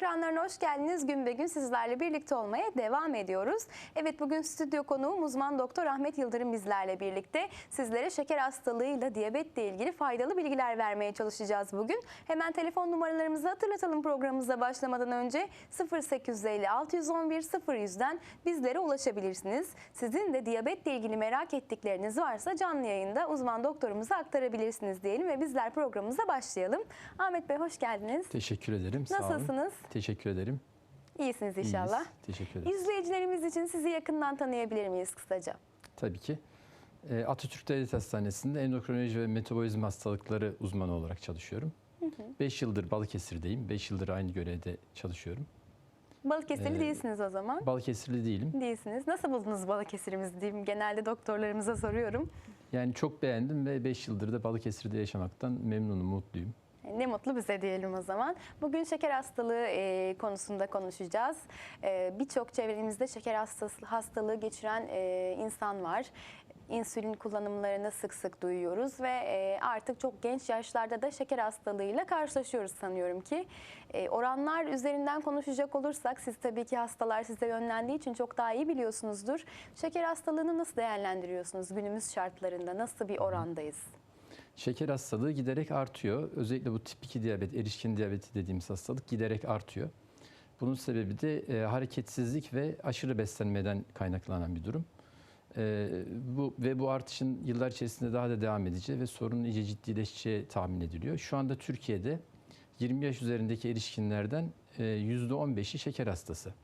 ekranlarına hoş geldiniz. Gün be gün sizlerle birlikte olmaya devam ediyoruz. Evet bugün stüdyo konuğum uzman doktor Ahmet Yıldırım bizlerle birlikte. Sizlere şeker hastalığıyla diyabetle ilgili faydalı bilgiler vermeye çalışacağız bugün. Hemen telefon numaralarımızı hatırlatalım programımıza başlamadan önce 0850 611 0100'den bizlere ulaşabilirsiniz. Sizin de diyabetle ilgili merak ettikleriniz varsa canlı yayında uzman doktorumuza aktarabilirsiniz diyelim ve bizler programımıza başlayalım. Ahmet Bey hoş geldiniz. Teşekkür ederim. Nasılsınız? Teşekkür ederim. İyisiniz İyiyiz. inşallah. Teşekkür ederiz. İzleyicilerimiz için sizi yakından tanıyabilir miyiz kısaca? Tabii ki. Ee, Atatürk Devlet Hastanesi'nde endokrinoloji ve metabolizm hastalıkları uzmanı olarak çalışıyorum. 5 yıldır Balıkesir'deyim. 5 yıldır aynı görevde çalışıyorum. Balıkesirli Ee, değilsiniz o zaman. Balıkesirli değilim. Değilsiniz. Nasıl buldunuz Balıkesir'imizi diyeyim. Genelde doktorlarımıza soruyorum. Yani çok beğendim ve 5 yıldır da Balıkesir'de yaşamaktan memnunum, mutluyum. Ne mutlu bize diyelim o zaman. Bugün şeker hastalığı e, konusunda konuşacağız. E, Birçok çevremizde şeker hastası, hastalığı geçiren e, insan var. İnsülin kullanımlarını sık sık duyuyoruz ve e, artık çok genç yaşlarda da şeker hastalığıyla karşılaşıyoruz sanıyorum ki. E, oranlar üzerinden konuşacak olursak siz tabii ki hastalar size yönlendiği için çok daha iyi biliyorsunuzdur. Şeker hastalığını nasıl değerlendiriyorsunuz günümüz şartlarında? Nasıl bir orandayız? Şeker hastalığı giderek artıyor. Özellikle bu tip 2 diyabet, erişkin diyabeti dediğimiz hastalık giderek artıyor. Bunun sebebi de e, hareketsizlik ve aşırı beslenmeden kaynaklanan bir durum. E, bu ve bu artışın yıllar içerisinde daha da devam edeceği ve sorunun iyice ciddileşeceği tahmin ediliyor. Şu anda Türkiye'de 20 yaş üzerindeki erişkinlerden e, %15'i şeker hastası.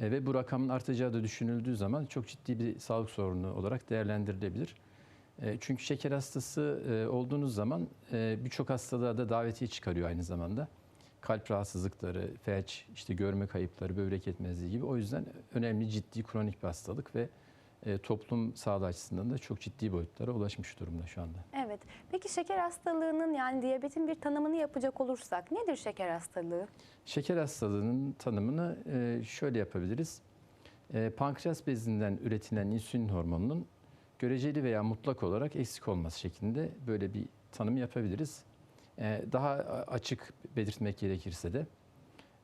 E, ve bu rakamın artacağı da düşünüldüğü zaman çok ciddi bir sağlık sorunu olarak değerlendirilebilir. E, Çünkü şeker hastası e, olduğunuz zaman e, birçok hastalığa da davetiye çıkarıyor aynı zamanda. Kalp rahatsızlıkları, felç, işte görme kayıpları, böbrek yetmezliği gibi. O yüzden önemli ciddi kronik bir hastalık ve e, toplum sağlığı açısından da çok ciddi boyutlara ulaşmış durumda şu anda. Evet. Peki şeker hastalığının yani diyabetin bir tanımını yapacak olursak nedir şeker hastalığı? Şeker hastalığının tanımını şöyle yapabiliriz. Pankreas bezinden üretilen insülin hormonunun göreceli veya mutlak olarak eksik olması şeklinde böyle bir tanım yapabiliriz. E, Daha açık belirtmek gerekirse de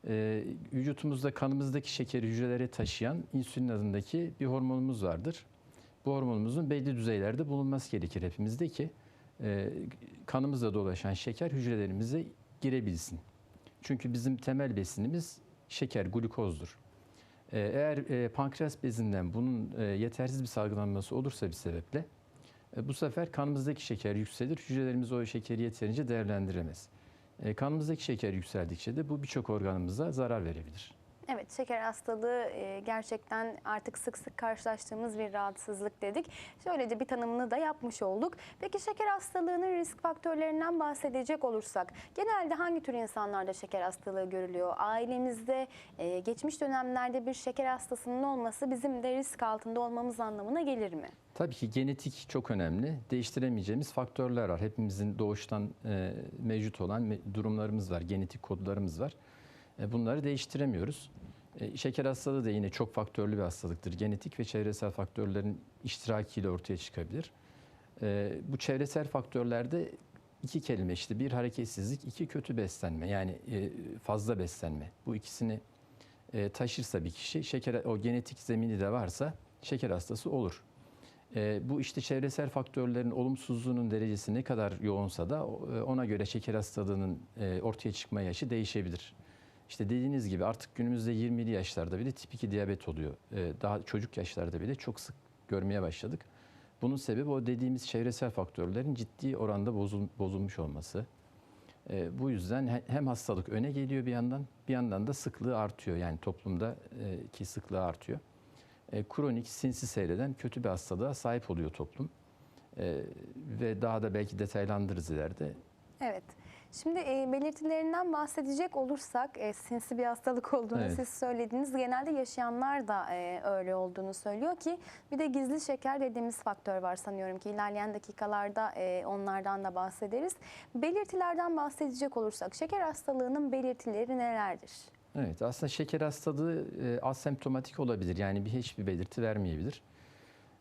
e, vücutumuzda kanımızdaki şekeri hücrelere taşıyan insülin adındaki bir hormonumuz vardır. Bu hormonumuzun belli düzeylerde bulunması gerekir hepimizde ki e, kanımızda dolaşan şeker hücrelerimize girebilsin. Çünkü bizim temel besinimiz şeker, glukozdur. Ee, Eğer e, pankreas bezinden bunun e, yetersiz bir salgılanması olursa bir sebeple e, bu sefer kanımızdaki şeker yükselir. Hücrelerimiz o şekeri yeterince değerlendiremez. Kanımızdaki şeker yükseldikçe de bu birçok organımıza zarar verebilir. Evet şeker hastalığı e, gerçekten artık sık sık karşılaştığımız bir rahatsızlık dedik. Şöylece bir tanımını da yapmış olduk. Peki şeker hastalığının risk faktörlerinden bahsedecek olursak genelde hangi tür insanlarda şeker hastalığı görülüyor? Ailemizde e, geçmiş dönemlerde bir şeker hastasının olması bizim de risk altında olmamız anlamına gelir mi? Tabii ki genetik çok önemli. Değiştiremeyeceğimiz faktörler var. Hepimizin doğuştan e, mevcut olan durumlarımız var, genetik kodlarımız var. Bunları değiştiremiyoruz. E, şeker hastalığı da yine çok faktörlü bir hastalıktır. Genetik ve çevresel faktörlerin iştirakiyle ortaya çıkabilir. E, bu çevresel faktörlerde iki kelime işte bir hareketsizlik, iki kötü beslenme yani e, fazla beslenme. Bu ikisini taşırsa bir kişi şeker o genetik zemini de varsa şeker hastası olur. Bu işte çevresel faktörlerin olumsuzluğunun derecesi ne kadar yoğunsa da ona göre şeker hastalığının ortaya çıkma yaşı değişebilir. İşte dediğiniz gibi artık günümüzde 20'li yaşlarda bile tip 2 diyabet oluyor. E, daha çocuk yaşlarda bile çok sık görmeye başladık. Bunun sebebi o dediğimiz çevresel faktörlerin ciddi oranda bozul- bozulmuş olması. E, bu yüzden he- hem hastalık öne geliyor bir yandan, bir yandan da sıklığı artıyor. Yani toplumda e, ki sıklığı artıyor. E, kronik, sinsi seyreden kötü bir hastalığa sahip oluyor toplum. E, ve daha da belki detaylandırırız ileride. Evet. Şimdi e, belirtilerinden bahsedecek olursak e, sinsi bir hastalık olduğunu Evet. siz söylediniz. Genelde yaşayanlar da e, öyle olduğunu söylüyor ki bir de gizli şeker dediğimiz faktör var sanıyorum ki ilerleyen dakikalarda e, onlardan da bahsederiz. Belirtilerden bahsedecek olursak şeker hastalığının belirtileri nelerdir? Evet, aslında şeker hastalığı e, asemptomatik olabilir. Yani bir hiçbir belirti vermeyebilir.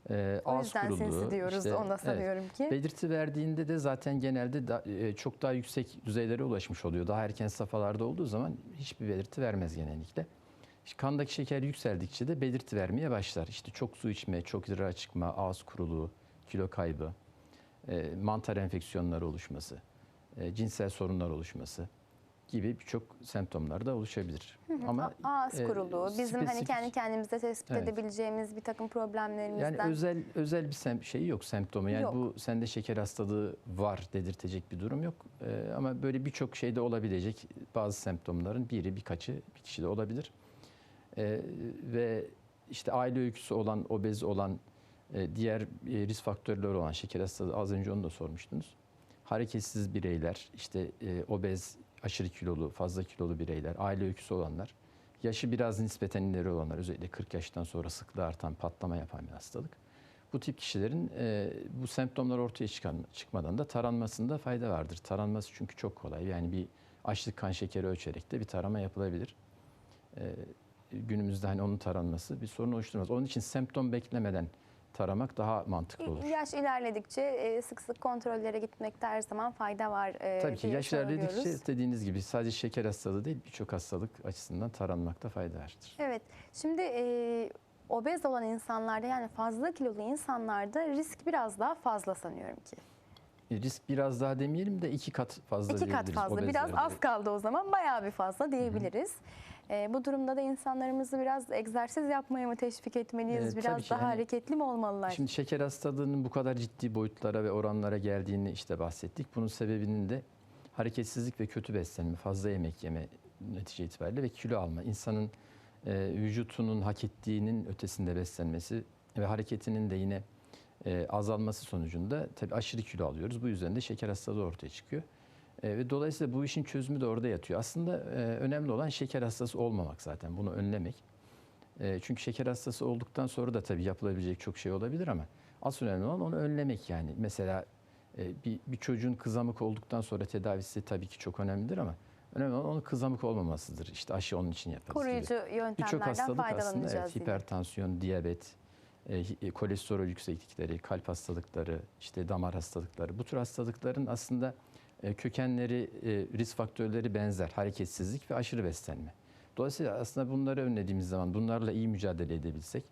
E, O ağız yüzden kuruluğu, sinsi diyoruz işte, ona evet, sanıyorum ki. Belirti verdiğinde de zaten genelde da- e, çok daha yüksek düzeylere ulaşmış oluyor. Daha erken safhalarda olduğu zaman hiçbir belirti vermez genellikle. İşte kandaki şeker yükseldikçe de belirti vermeye başlar. İşte çok su içme, çok idrar çıkma, ağız kuruluğu, kilo kaybı, e, mantar enfeksiyonları oluşması, e, cinsel sorunlar oluşması gibi birçok semptomlar da oluşabilir. Ama A- Ağız e, kuruluğu, bizim hani spesifik- kendi kendimize tespit Evet. edebileceğimiz bir takım problemlerimizden. Yani özel özel bir sem şeyi yok semptomu. Yani Yok. bu sende şeker hastalığı var dedirtecek bir durum yok. Ee, ama böyle birçok şeyde olabilecek bazı semptomların biri birkaçı bir kişide olabilir. Ee, ve işte aile öyküsü olan, obez olan, e, diğer e, risk faktörleri olan şeker hastalığı az önce onu da sormuştunuz. Hareketsiz bireyler, işte e, obez, aşırı kilolu, fazla kilolu bireyler, aile öyküsü olanlar, yaşı biraz nispeten ileri olanlar, özellikle 40 yaştan sonra sıklığı artan, patlama yapan bir hastalık. Bu tip kişilerin e, bu semptomlar ortaya çıkan, çıkmadan da taranmasında fayda vardır. Taranması çünkü çok kolay. Yani bir açlık kan şekeri ölçerek de bir tarama yapılabilir. E, günümüzde hani onun taranması bir sorun oluşturmaz. Onun için semptom beklemeden taramak daha mantıklı olur. Yaş ilerledikçe e, sık sık kontrollere gitmekte her zaman fayda var e, Tabii ki yaş ilerledikçe dediğiniz gibi sadece şeker hastalığı değil birçok hastalık açısından taranmakta fayda vardır. Evet. Şimdi e, obez olan insanlarda yani fazla kilolu insanlarda risk biraz daha fazla sanıyorum ki. E, Risk biraz daha demeyelim de iki kat fazla İki kat diyebiliriz fazla. Biraz az kaldı o zaman. Bayağı bir fazla diyebiliriz. E, bu durumda da insanlarımızı biraz egzersiz yapmaya mı teşvik etmeliyiz? E, biraz ki daha yani- hareketli mi olmalılar? Şimdi şeker hastalığının bu kadar ciddi boyutlara ve oranlara geldiğini işte bahsettik. Bunun sebebinin de hareketsizlik ve kötü beslenme, fazla yemek yeme netice itibariyle ve kilo alma. İnsanın e, vücutunun hak ettiğinin ötesinde beslenmesi ve hareketinin de yine e, azalması sonucunda tabii aşırı kilo alıyoruz. Bu yüzden de şeker hastalığı ortaya çıkıyor. E, ve dolayısıyla bu işin çözümü de orada yatıyor. Aslında e, önemli olan şeker hastası olmamak zaten. Bunu önlemek. E, çünkü şeker hastası olduktan sonra da tabii yapılabilecek çok şey olabilir ama asıl önemli olan onu önlemek yani. Mesela e, bir, bir çocuğun kızamık olduktan sonra tedavisi tabii ki çok önemlidir ama önemli olan onun kızamık olmamasıdır. İşte aşı onun için yaparız gibi. Koruyucu Birçok yöntemlerden hastalık aslında faydalanacağız evet, hipertansiyon, diyabet, e, e, kolesterol yükseklikleri, kalp hastalıkları, işte damar hastalıkları. Bu tür hastalıkların aslında kökenleri, e, risk faktörleri benzer. Hareketsizlik ve aşırı beslenme. Dolayısıyla aslında bunları önlediğimiz zaman, bunlarla iyi mücadele edebilsek,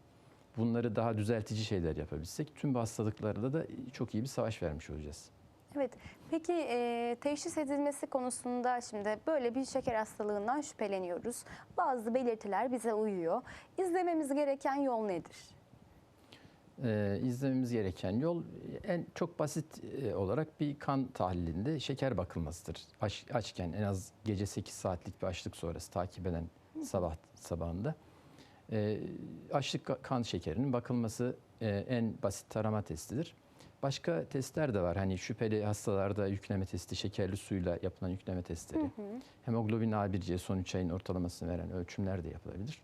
bunları daha düzeltici şeyler yapabilsek, tüm bu hastalıklarda da çok iyi bir savaş vermiş olacağız. Evet. Peki e, teşhis edilmesi konusunda şimdi böyle bir şeker hastalığından şüpheleniyoruz. Bazı belirtiler bize uyuyor. İzlememiz gereken yol nedir? Ee, izlememiz gereken yol en çok basit e, olarak bir kan tahlilinde şeker bakılmasıdır. Aç, açken en az gece 8 saatlik bir açlık sonrası takip eden sabah sabahında. Ee, açlık ka- kan şekerinin bakılması e, en basit tarama testidir. Başka testler de var. Hani şüpheli hastalarda yükleme testi, şekerli suyla yapılan yükleme testleri. Hemoglobin A1C son 3 ayın ortalamasını veren ölçümler de yapılabilir.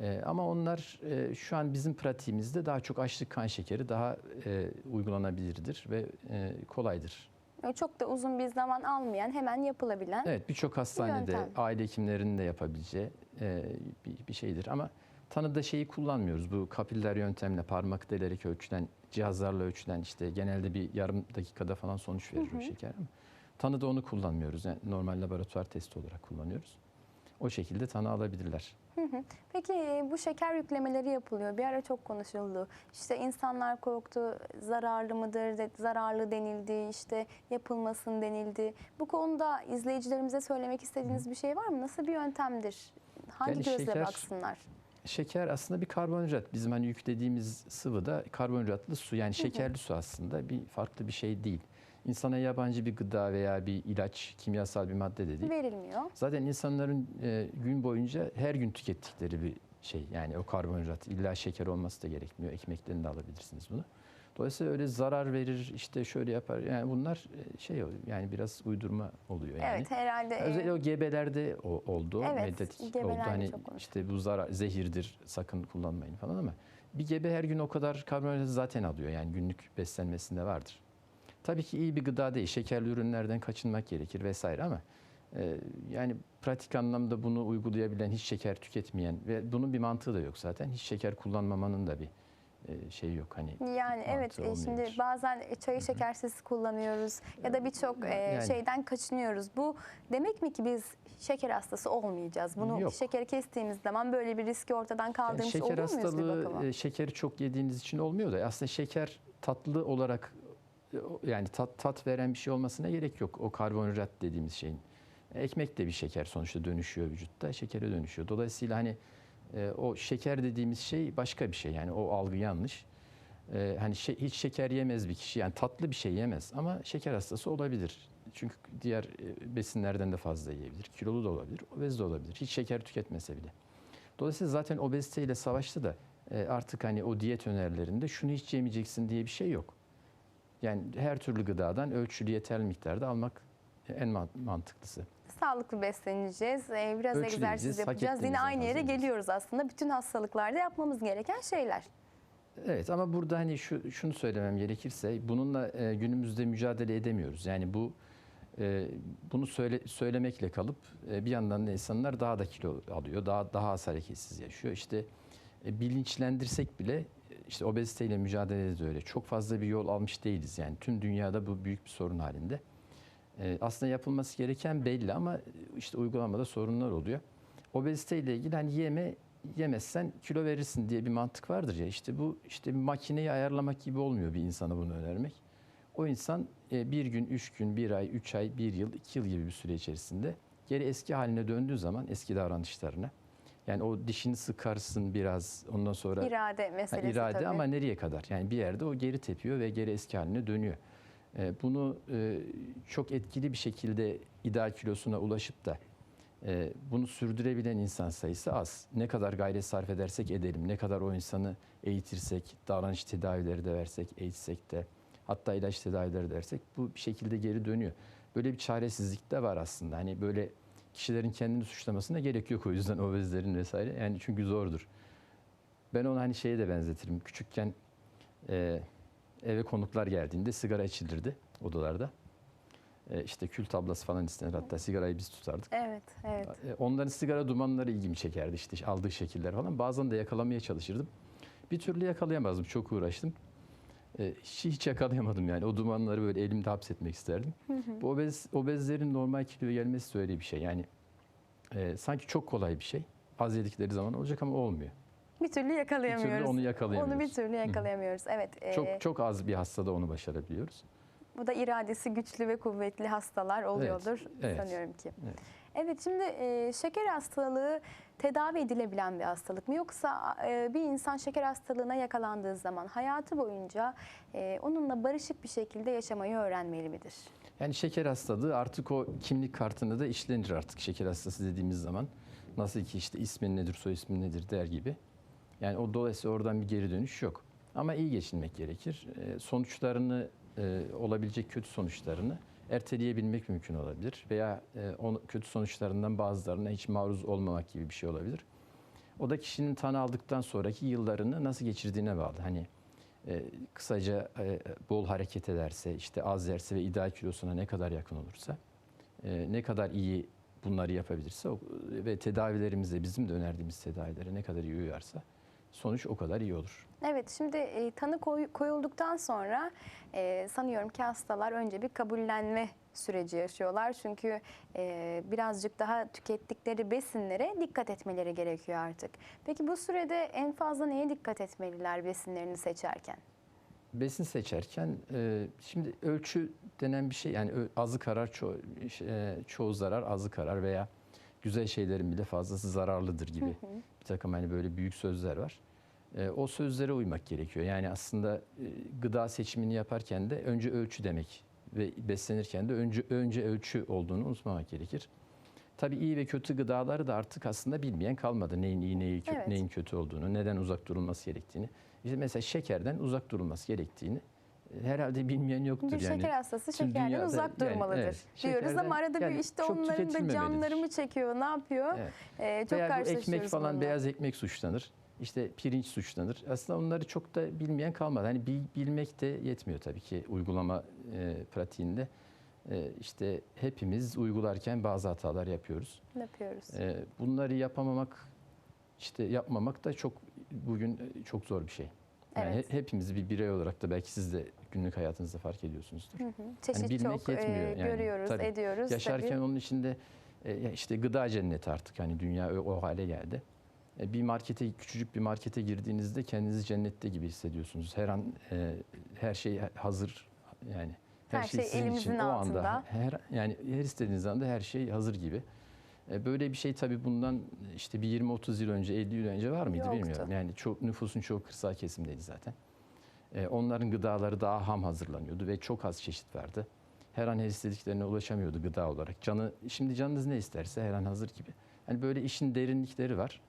Ee, ama onlar e, şu an bizim pratiğimizde daha çok açlık kan şekeri daha e, uygulanabilirdir ve e, kolaydır. E, Çok da uzun bir zaman almayan, hemen yapılabilen. Evet birçok hastanede yöntem. aile hekimlerinin de yapabileceği e, bir, bir şeydir. Ama tanıda şeyi kullanmıyoruz. Bu kapiller yöntemle parmak delerek ölçülen, cihazlarla ölçülen işte genelde bir yarım dakikada falan sonuç verir o şeker ama tanıda onu kullanmıyoruz. Yani normal laboratuvar testi olarak kullanıyoruz. O şekilde tanı alabilirler. Peki bu şeker yüklemeleri yapılıyor. Bir ara çok konuşuldu. İşte insanlar korktu, zararlı mıdır, de- zararlı denildi, işte yapılmasın denildi. Bu konuda izleyicilerimize söylemek istediğiniz bir şey var mı? Nasıl bir yöntemdir? Hangi Yani gözle şeker- baksınlar? Şeker aslında bir karbonhidrat. Bizim hani yüklediğimiz sıvı da karbonhidratlı su. Yani şekerli su aslında bir farklı bir şey değil. İnsana yabancı bir gıda veya bir ilaç, kimyasal bir madde de değil. Verilmiyor. Zaten insanların e, gün boyunca her gün tükettikleri bir şey. Yani o karbonhidrat illa şeker olması da gerekmiyor. Ekmekten de alabilirsiniz bunu. Dolayısıyla öyle zarar verir, işte şöyle yapar. Yani bunlar e, şey yani biraz uydurma oluyor yani. Evet herhalde. e, Özellikle o gebelerde o, oldu. Evet, medyatik oldu. Hani işte bu zarar, zehirdir, sakın kullanmayın falan ama bir gebe her gün o kadar karbonhidrat zaten alıyor. Yani günlük beslenmesinde vardır. Tabii ki iyi bir gıda değil. Şekerli ürünlerden kaçınmak gerekir vesaire ama e, yani pratik anlamda bunu uygulayabilen, hiç şeker tüketmeyen ve bunun bir mantığı da yok zaten. Hiç şeker kullanmamanın da bir şey yok hani. Yani evet e, şimdi olmayabilir. bazen çayı şekersiz kullanıyoruz ya da birçok e, Yani- şeyden kaçınıyoruz. Bu demek mi ki biz şeker hastası olmayacağız? Bunu Yok. şekeri kestiğimiz zaman böyle bir riski ortadan Yani kaldırmış şeker olur muyuz bir hastalığı bakıma? şekeri çok yediğiniz için olmuyor da aslında şeker tatlı olarak yani tat, tat veren bir şey olmasına gerek yok. O karbonhidrat dediğimiz şeyin. Ekmek de bir şeker sonuçta dönüşüyor vücutta. Şekere dönüşüyor. Dolayısıyla hani e, o şeker dediğimiz şey başka bir şey. Yani o algı yanlış. E, hani şe- hiç şeker yemez bir kişi yani tatlı bir şey yemez ama şeker hastası olabilir. Çünkü diğer e, besinlerden de fazla yiyebilir. Kilolu da olabilir, obez de olabilir. Hiç şeker tüketmese bile. Dolayısıyla zaten obeziteyle savaştı da e, artık hani o diyet önerilerinde şunu hiç yemeyeceksin diye bir şey yok. Yani her türlü gıdadan ölçülü yeterli miktarda almak en man- mantıklısı. Sağlıklı besleneceğiz, e, biraz Ölçülü egzersiz yapacağız. Yine aynı yere geliyoruz aslında. Bütün hastalıklarda yapmamız gereken şeyler. Evet ama burada hani şu şunu söylemem gerekirse bununla e, günümüzde mücadele edemiyoruz. Yani bu e, bunu söyle, söylemekle kalıp e, bir yandan da insanlar daha da kilo alıyor, daha daha az hareketsiz yaşıyor. İşte e, bilinçlendirsek bile işte obeziteyle mücadelede de öyle. Çok fazla bir yol almış değiliz. Yani tüm dünyada bu büyük bir sorun halinde. E, aslında yapılması gereken belli ama işte uygulamada sorunlar oluyor. Obeziteyle ilgili hani yeme yemezsen kilo verirsin diye bir mantık vardır ya. İşte bu işte bir makineyi ayarlamak gibi olmuyor bir insana bunu önermek. O insan e, bir gün, üç gün, bir ay, üç ay, bir yıl, iki yıl gibi bir süre içerisinde geri eski haline döndüğü zaman eski davranışlarına yani o dişini sıkarsın biraz ondan sonra İrade Ha, meselesi irade tabii. ama nereye kadar? Yani bir yerde o geri tepiyor ve geri eski haline dönüyor. Ee, bunu e, çok etkili bir şekilde ideal kilosuna ulaşıp da e, bunu sürdürebilen insan sayısı az. Ne kadar gayret sarf edersek edelim, ne kadar o insanı eğitirsek, davranış tedavileri de versek, eğitsek de hatta ilaç tedavileri de versek bu bir şekilde geri dönüyor. Böyle bir çaresizlik de var aslında. Hani böyle kişilerin kendini suçlamasına gerek yok o yüzden obezlerin vesaire. Yani çünkü zordur. Ben onu hani şeye de benzetirim. Küçükken e, eve konuklar geldiğinde sigara içilirdi odalarda. E, işte kül tablası falan istenir. Hatta sigarayı biz tutardık. Evet, evet. E, Onların sigara dumanları ilgimi çekerdi işte aldığı şekiller falan. Bazen de yakalamaya çalışırdım. Bir türlü yakalayamazdım. Çok uğraştım. E, hiç, yakalayamadım yani. O dumanları böyle elimde hapsetmek isterdim. Bu obez, obezlerin normal kiloya gelmesi öyle bir şey. Yani e, sanki çok kolay bir şey. Az yedikleri zaman olacak ama olmuyor. Bir türlü Bir yakalayamıyoruz. türlü onu yakalayamıyoruz. Onu bir türlü yakalayamıyoruz. Evet. e, Çok çok az bir hastada onu başarabiliyoruz. Bu da iradesi güçlü ve kuvvetli hastalar oluyordur evet. sanıyorum ki. Evet. Evet şimdi e, şeker hastalığı tedavi edilebilen bir hastalık mı yoksa e, bir insan şeker hastalığına yakalandığı zaman hayatı boyunca e, onunla barışık bir şekilde yaşamayı öğrenmeli midir? Yani şeker hastalığı artık o kimlik kartında da işlenir artık şeker hastası dediğimiz zaman. Nasıl ki işte ismin nedir, soy ismin nedir der gibi. Yani o dolayısıyla oradan bir geri dönüş yok. Ama iyi geçinmek gerekir. Ee, sonuçlarını, e, olabilecek kötü sonuçlarını erteleyebilmek mümkün olabilir. Veya e, o kötü sonuçlarından bazılarına hiç maruz olmamak gibi bir şey olabilir. O da kişinin tanı aldıktan sonraki yıllarını nasıl geçirdiğine bağlı. Hani e, kısaca e, bol hareket ederse, işte az yerse ve ideal kilosuna ne kadar yakın olursa, e, ne kadar iyi bunları yapabilirse ve tedavilerimizde bizim de önerdiğimiz tedavilere ne kadar iyi uyarsa sonuç o kadar iyi olur. Evet şimdi e, tanı koy- koyulduktan sonra e, sanıyorum ki hastalar önce bir kabullenme süreci yaşıyorlar. Çünkü e, birazcık daha tükettikleri besinlere dikkat etmeleri gerekiyor artık. Peki bu sürede en fazla neye dikkat etmeliler besinlerini seçerken? Besin seçerken e, şimdi ölçü denen bir şey yani azı karar ço- e, çoğu zarar azı karar veya güzel şeylerin bile fazlası zararlıdır gibi bir takım hani böyle büyük sözler var. E, o sözlere uymak gerekiyor. Yani aslında e, gıda seçimini yaparken de önce ölçü demek ve beslenirken de önce önce ölçü olduğunu unutmamak gerekir. Tabii iyi ve kötü gıdaları da artık aslında bilmeyen kalmadı. Neyin iyi, neyin kötü, Evet. neyin kötü olduğunu, neden uzak durulması gerektiğini. İşte mesela şekerden uzak durulması gerektiğini e, herhalde bilmeyen yoktur Bir yani. şeker hastası şekerden dünyada uzak yani durmalıdır evet, diyoruz ama arada bir yani işte çok onların da tüketilmemelidir. canları mı çekiyor, ne yapıyor? Evet. E, çok Veya ekmek falan bununla. beyaz ekmek suçlanır. İşte pirinç suçlanır. Aslında onları çok da bilmeyen kalmadı. Hani bil- bilmek de yetmiyor tabii ki uygulama e, pratiğinde. E, işte hepimiz uygularken bazı hatalar yapıyoruz. yapıyoruz. E, bunları yapamamak, işte yapmamak da çok bugün e, çok zor bir şey. Yani Evet. he- hepimiz bir birey olarak da belki siz de günlük hayatınızda fark ediyorsunuzdur. Çeşit Hani bilmek çok e, yetmiyor yani. görüyoruz, Tabii. ediyoruz. Yaşarken tabii. onun içinde e, işte gıda cenneti artık hani dünya o, o hale geldi. E, bir markete küçücük bir markete girdiğinizde kendinizi cennette gibi hissediyorsunuz. Her an e, her şey hazır yani Her şey sizin elimizin o altında. anda her yani her istediğiniz anda her şey hazır gibi. E, Böyle bir şey tabii bundan işte bir 20-30 yıl önce, 50 yıl önce var mıydı Yoktu. bilmiyorum. Yani çok nüfusun çoğu kırsal kesimdeydi zaten. E, Onların gıdaları daha ham hazırlanıyordu ve çok az çeşit vardı. Her an her istediklerine ulaşamıyordu gıda olarak. Canı şimdi canınız ne isterse her an hazır gibi. Hani böyle işin derinlikleri var.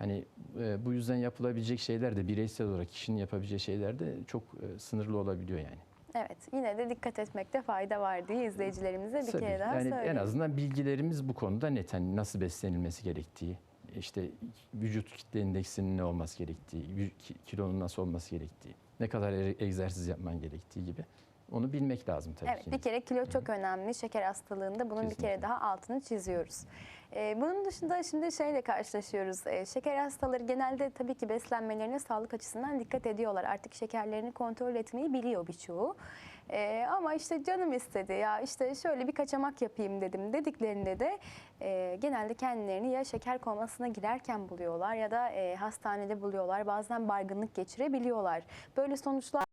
Hani e, bu yüzden yapılabilecek şeyler de bireysel olarak kişinin yapabileceği şeyler de çok e, sınırlı olabiliyor yani. Evet yine de dikkat etmekte fayda var diye izleyicilerimize bir Tabii. kere daha yani söyleyeyim. en azından bilgilerimiz bu konuda net. Hani nasıl beslenilmesi gerektiği, işte vücut kitle indeksinin ne olması gerektiği, kilonun nasıl olması gerektiği, ne kadar egzersiz yapman gerektiği gibi. Onu bilmek lazım tabii Evet ki. bir kere kilo çok önemli şeker hastalığında bunun bir kere Kesinlikle. daha altını çiziyoruz. Ee, bunun dışında şimdi şeyle karşılaşıyoruz. Ee, şeker hastaları genelde tabii ki beslenmelerine sağlık açısından dikkat ediyorlar. Artık şekerlerini kontrol etmeyi biliyor birçoğu. Ee, ama işte canım istedi ya işte şöyle bir kaçamak yapayım dedim dediklerinde de e, genelde kendilerini ya şeker komasına girerken buluyorlar ya da e, hastanede buluyorlar. Bazen baygınlık geçirebiliyorlar. Böyle sonuçlar